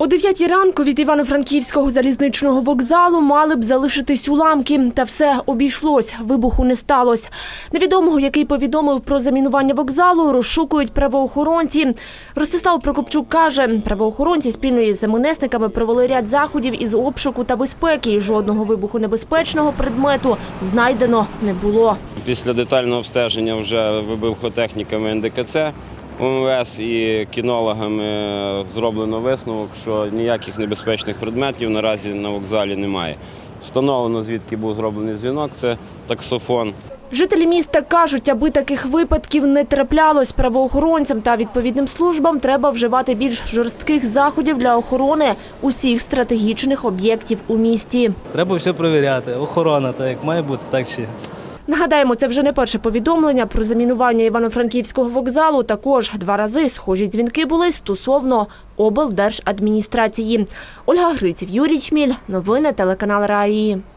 О 9 ранку від Івано-Франківського залізничного вокзалу мали б залишитись уламки, та все обійшлось. Вибуху не сталося. Невідомого, який повідомив про замінування вокзалу, розшукують правоохоронці. Ростислав Прокопчук каже, правоохоронці спільно із МНСниками провели ряд заходів із обшуку та безпеки. І жодного вибухонебезпечного предмету знайдено не було. Після детального обстеження вже вибухотехніками НДКЦ УМВС і кінологами зроблено висновок, що ніяких небезпечних предметів наразі на вокзалі немає. Встановлено, звідки був зроблений дзвінок, це таксофон. Жителі міста кажуть, аби таких випадків не траплялось, правоохоронцям та відповідним службам треба вживати більш жорстких заходів для охорони усіх стратегічних об'єктів у місті. Треба все перевіряти. Охорона, так як має бути, так чи. Нагадаємо, це вже не перше повідомлення про замінування Івано-Франківського вокзалу. Також два рази схожі дзвінки були стосовно облдержадміністрації. Ольга Гриців, Юрій Чміль. Новини телеканал Раї.